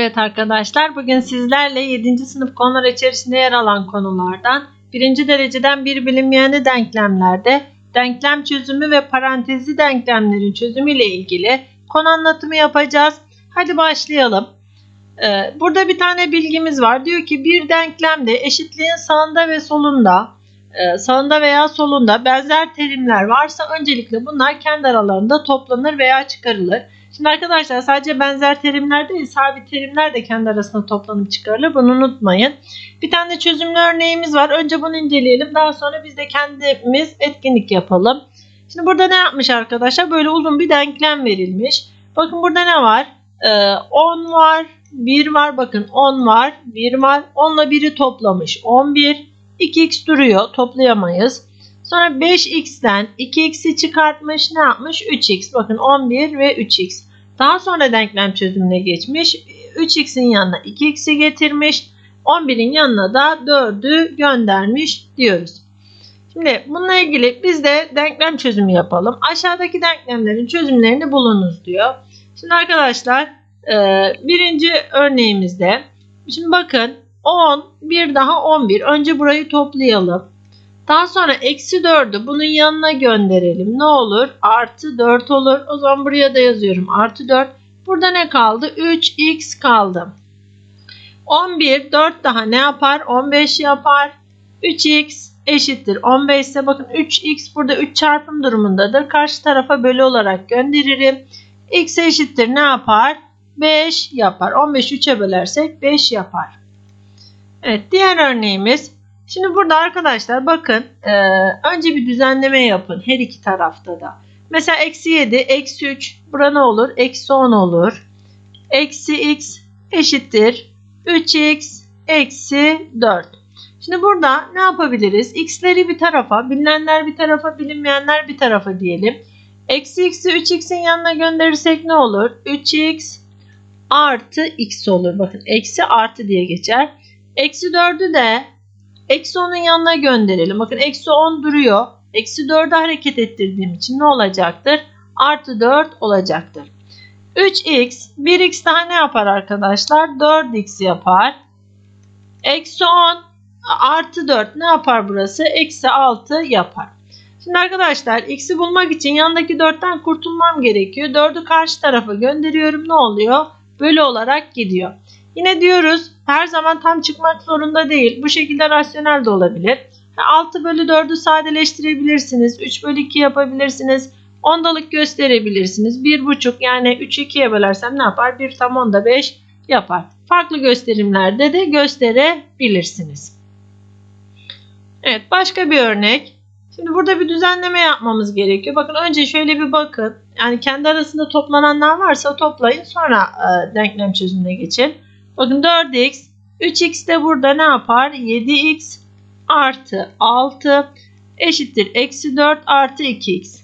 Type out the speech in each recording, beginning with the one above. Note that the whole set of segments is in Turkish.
Evet arkadaşlar bugün sizlerle 7. sınıf konular içerisinde yer alan konulardan birinci dereceden bir bilinmeyeni denklemlerde denklem çözümü ve parantezli denklemlerin çözümü ile ilgili konu anlatımı yapacağız. Hadi başlayalım. Ee, burada bir tane bilgimiz var. Diyor ki bir denklemde eşitliğin sağında ve solunda e, sağında veya solunda benzer terimler varsa öncelikle bunlar kendi aralarında toplanır veya çıkarılır. Şimdi arkadaşlar sadece benzer terimler değil sabit terimler de kendi arasında toplanıp çıkarılır. Bunu unutmayın. Bir tane çözümlü örneğimiz var. Önce bunu inceleyelim. Daha sonra biz de kendimiz etkinlik yapalım. Şimdi burada ne yapmış arkadaşlar? Böyle uzun bir denklem verilmiş. Bakın burada ne var? Ee, 10 var, 1 var. Bakın 10 var, 1 var. 10 ile 1'i toplamış. 11. 2x duruyor. Toplayamayız. Sonra 5x'ten 2x'i çıkartmış. Ne yapmış? 3x. Bakın 11 ve 3x. Daha sonra denklem çözümüne geçmiş. 3x'in yanına 2x'i getirmiş. 11'in yanına da 4'ü göndermiş diyoruz. Şimdi bununla ilgili biz de denklem çözümü yapalım. Aşağıdaki denklemlerin çözümlerini bulunuz diyor. Şimdi arkadaşlar e, birinci örneğimizde şimdi bakın 10 bir daha 11. Önce burayı toplayalım. Daha sonra eksi 4'ü bunun yanına gönderelim. Ne olur? Artı 4 olur. O zaman buraya da yazıyorum. Artı 4. Burada ne kaldı? 3x kaldı. 11, 4 daha ne yapar? 15 yapar. 3x eşittir. 15 ise bakın 3x burada 3 çarpım durumundadır. Karşı tarafa bölü olarak gönderirim. x eşittir ne yapar? 5 yapar. 15 3'e bölersek 5 yapar. Evet diğer örneğimiz Şimdi burada arkadaşlar bakın e, önce bir düzenleme yapın her iki tarafta da. Mesela eksi 7, eksi 3 bura ne olur? Eksi 10 olur. Eksi x eşittir 3x eksi 4. Şimdi burada ne yapabiliriz? X'leri bir tarafa, bilinenler bir tarafa, bilinmeyenler bir tarafa diyelim. Eksi x'i 3x'in yanına gönderirsek ne olur? 3x artı x olur. Bakın eksi artı diye geçer. Eksi 4'ü de Eksi 10'un yanına gönderelim. Bakın eksi 10 duruyor. Eksi 4'ü hareket ettirdiğim için ne olacaktır? Artı 4 olacaktır. 3x 1x daha ne yapar arkadaşlar? 4x yapar. Eksi 10 artı 4 ne yapar burası? Eksi 6 yapar. Şimdi arkadaşlar x'i bulmak için yandaki 4'ten kurtulmam gerekiyor. 4'ü karşı tarafa gönderiyorum. Ne oluyor? Bölü olarak gidiyor. Yine diyoruz her zaman tam çıkmak zorunda değil. Bu şekilde rasyonel de olabilir. 6 bölü 4'ü sadeleştirebilirsiniz. 3 bölü 2 yapabilirsiniz. Ondalık gösterebilirsiniz. 1,5 yani 3 2'ye bölersem ne yapar? 1 tam onda 5 yapar. Farklı gösterimlerde de gösterebilirsiniz. Evet başka bir örnek. Şimdi burada bir düzenleme yapmamız gerekiyor. Bakın önce şöyle bir bakın. Yani kendi arasında toplananlar varsa toplayın sonra e, denklem çözümüne geçin. Bakın 4x 3x de burada ne yapar? 7x artı 6 eşittir. Eksi 4 artı 2x.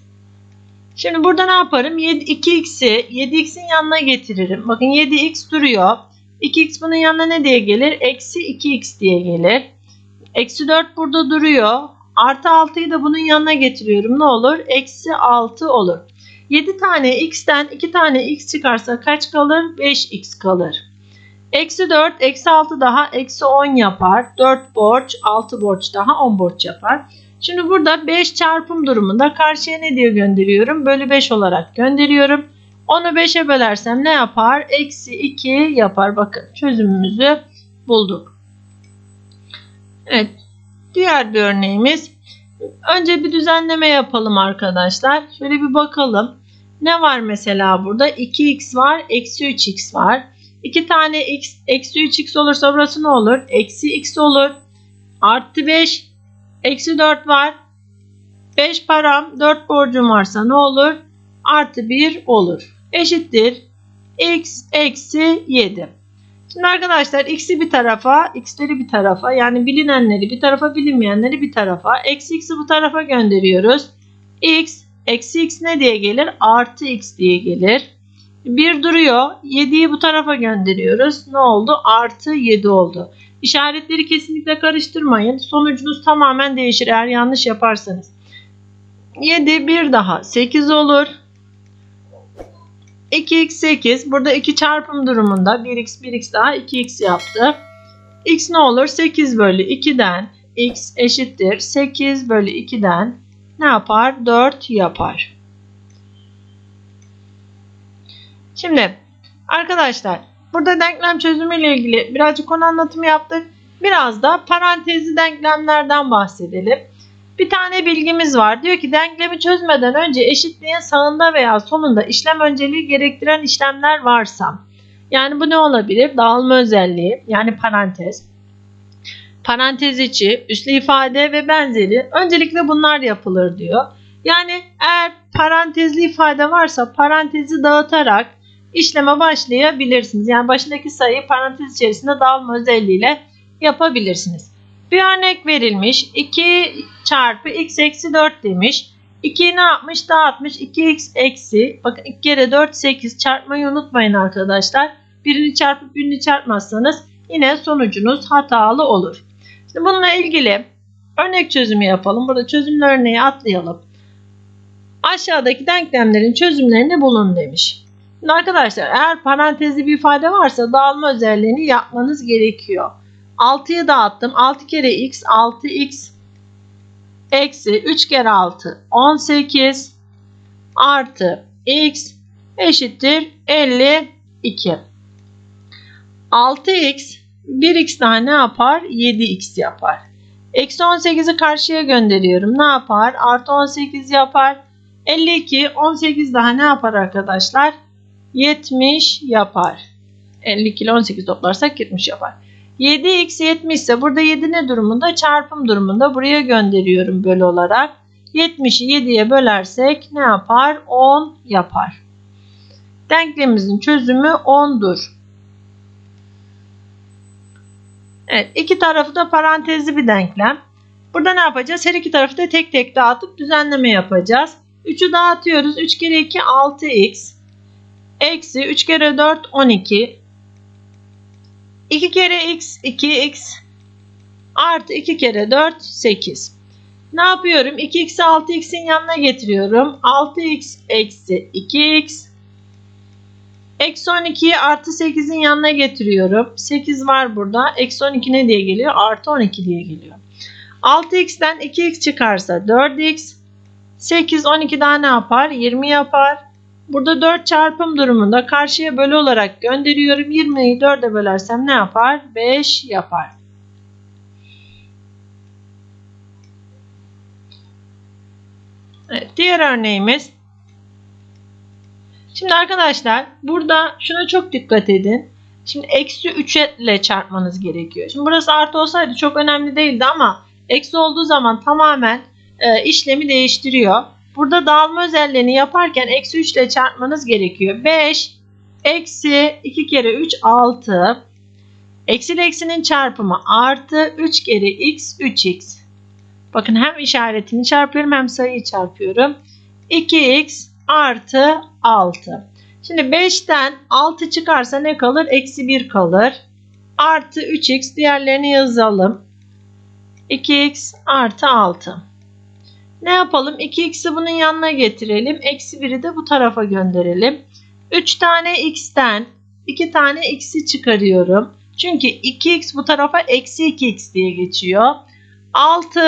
Şimdi burada ne yaparım? 7, 2x'i 7x'in yanına getiririm. Bakın 7x duruyor. 2x bunun yanına ne diye gelir? Eksi 2x diye gelir. Eksi 4 burada duruyor. Artı 6'yı da bunun yanına getiriyorum. Ne olur? Eksi 6 olur. 7 tane x'ten 2 tane x çıkarsa kaç kalır? 5x kalır. Eksi 4, eksi 6 daha eksi 10 yapar. 4 borç, 6 borç daha 10 borç yapar. Şimdi burada 5 çarpım durumunda karşıya ne diye gönderiyorum? Bölü 5 olarak gönderiyorum. Onu 5'e bölersem ne yapar? Eksi 2 yapar. Bakın çözümümüzü bulduk. Evet. Diğer bir örneğimiz. Önce bir düzenleme yapalım arkadaşlar. Şöyle bir bakalım. Ne var mesela burada? 2x var, eksi 3x var. 2 tane x eksi 3x olursa burası ne olur? Eksi x olur. Artı 5 eksi 4 var. 5 param 4 borcum varsa ne olur? Artı 1 olur. Eşittir. x eksi 7. Şimdi arkadaşlar x'i bir tarafa, x'leri bir tarafa yani bilinenleri bir tarafa bilinmeyenleri bir tarafa. Eksi x'i bu tarafa gönderiyoruz. x eksi x ne diye gelir? Artı x diye gelir. 1 duruyor. 7'yi bu tarafa gönderiyoruz. Ne oldu? Artı 7 oldu. İşaretleri kesinlikle karıştırmayın. Sonucunuz tamamen değişir eğer yanlış yaparsanız. 7 bir daha 8 olur. 2x 8. Burada 2 çarpım durumunda 1x 1x daha 2x yaptı. x ne olur? 8 bölü 2'den x eşittir. 8 bölü 2'den ne yapar? 4 yapar. Şimdi arkadaşlar burada denklem çözümü ile ilgili birazcık konu anlatımı yaptık. Biraz da parantezli denklemlerden bahsedelim. Bir tane bilgimiz var. Diyor ki denklemi çözmeden önce eşitliğin sağında veya solunda işlem önceliği gerektiren işlemler varsa. Yani bu ne olabilir? Dağılma özelliği yani parantez. Parantez içi, üslü ifade ve benzeri. Öncelikle bunlar yapılır diyor. Yani eğer parantezli ifade varsa parantezi dağıtarak işleme başlayabilirsiniz. Yani başındaki sayıyı parantez içerisinde dağılma özelliğiyle yapabilirsiniz. Bir örnek verilmiş. 2 çarpı x eksi 4 demiş. 2'yi ne yapmış? Dağıtmış. 2x eksi. Bakın 2 kere 4 8 çarpmayı unutmayın arkadaşlar. Birini çarpıp birini çarpmazsanız yine sonucunuz hatalı olur. Şimdi bununla ilgili örnek çözümü yapalım. Burada çözümlü örneği atlayalım. Aşağıdaki denklemlerin çözümlerini bulun demiş. Arkadaşlar eğer parantezli bir ifade varsa dağılma özelliğini yapmanız gerekiyor. 6'yı dağıttım. 6 kere x 6x eksi 3 kere 6 18 artı x eşittir 52. 6x 1x daha ne yapar? 7x yapar. Eksi 18'i karşıya gönderiyorum. Ne yapar? Artı 18 yapar. 52 18 daha ne yapar arkadaşlar? 70 yapar. 52 ile 18 toplarsak 70 yapar. 7x 70 ise burada 7 ne durumunda? Çarpım durumunda. Buraya gönderiyorum bölü olarak. 70'i 7'ye bölersek ne yapar? 10 yapar. Denklemimizin çözümü 10'dur. Evet, iki tarafı da parantezli bir denklem. Burada ne yapacağız? Her iki tarafı da tek tek dağıtıp düzenleme yapacağız. 3'ü dağıtıyoruz. 3 kere 2 6x. Eksi 3 kere 4 12. 2 kere x 2x artı 2 kere 4 8. Ne yapıyorum? 2x'i 6x'in yanına getiriyorum. 6x eksi 2x Eksi 12'yi artı 8'in yanına getiriyorum. 8 var burada. Eksi 12 ne diye geliyor? Artı 12 diye geliyor. 6x'ten 2x çıkarsa 4x. 8 12 daha ne yapar? 20 yapar. Burada 4 çarpım durumunda karşıya bölü olarak gönderiyorum. 20'yi 4'e bölersem ne yapar? 5 yapar. Evet, diğer örneğimiz. Şimdi arkadaşlar burada şuna çok dikkat edin. Şimdi eksi 3 ile çarpmanız gerekiyor. Şimdi burası artı olsaydı çok önemli değildi ama eksi olduğu zaman tamamen e, işlemi değiştiriyor. Burada dağılma özelliğini yaparken eksi 3 ile çarpmanız gerekiyor. 5 eksi 2 kere 3 6 eksi ile eksinin çarpımı artı 3 kere x 3x. Bakın hem işaretini çarpıyorum hem sayıyı çarpıyorum. 2x artı 6. Şimdi 5'ten 6 çıkarsa ne kalır? Eksi 1 kalır. Artı 3x diğerlerini yazalım. 2x artı 6. Ne yapalım? 2x'i bunun yanına getirelim. Eksi 1'i de bu tarafa gönderelim. 3 tane x'ten 2 tane x'i çıkarıyorum. Çünkü 2x bu tarafa eksi 2x diye geçiyor. 6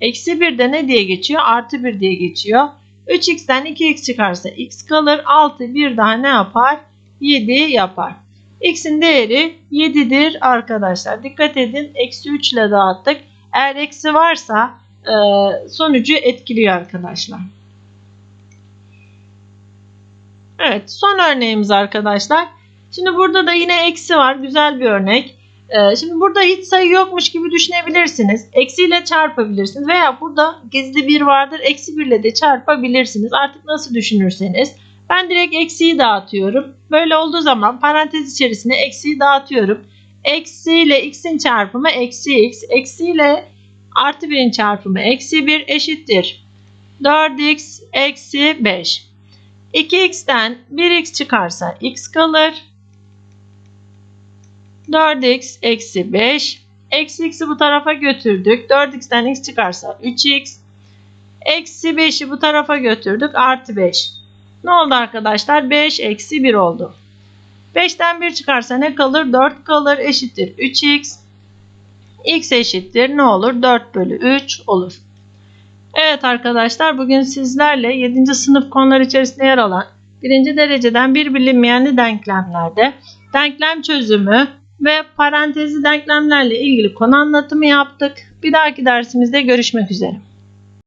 eksi 1 de ne diye geçiyor? Artı 1 diye geçiyor. 3x'ten 2x çıkarsa x kalır. 6 bir daha ne yapar? 7 yapar. x'in değeri 7'dir arkadaşlar. Dikkat edin. Eksi 3 ile dağıttık. Eğer eksi varsa sonucu etkiliyor arkadaşlar. Evet son örneğimiz arkadaşlar. Şimdi burada da yine eksi var. Güzel bir örnek. Ee, şimdi burada hiç sayı yokmuş gibi düşünebilirsiniz. Eksiyle çarpabilirsiniz. Veya burada gizli bir vardır. Eksi birle de çarpabilirsiniz. Artık nasıl düşünürseniz. Ben direkt eksiyi dağıtıyorum. Böyle olduğu zaman parantez içerisine eksiyi dağıtıyorum. Eksi ile x'in çarpımı eksi x. Eksi ile artı 1'in çarpımı eksi 1 eşittir. 4x eksi 5. 2x'ten 1x çıkarsa x kalır. 4x eksi 5. Eksi x'i bu tarafa götürdük. 4x'ten x çıkarsa 3x. Eksi 5'i bu tarafa götürdük. Artı 5. Ne oldu arkadaşlar? 5 eksi 1 oldu. 5'ten 1 çıkarsa ne kalır? 4 kalır eşittir 3x. X eşittir ne olur? 4 bölü 3 olur. Evet arkadaşlar bugün sizlerle 7. sınıf konular içerisinde yer alan birinci dereceden bir bilinmeyenli denklemlerde denklem çözümü ve parantezi denklemlerle ilgili konu anlatımı yaptık. Bir dahaki dersimizde görüşmek üzere.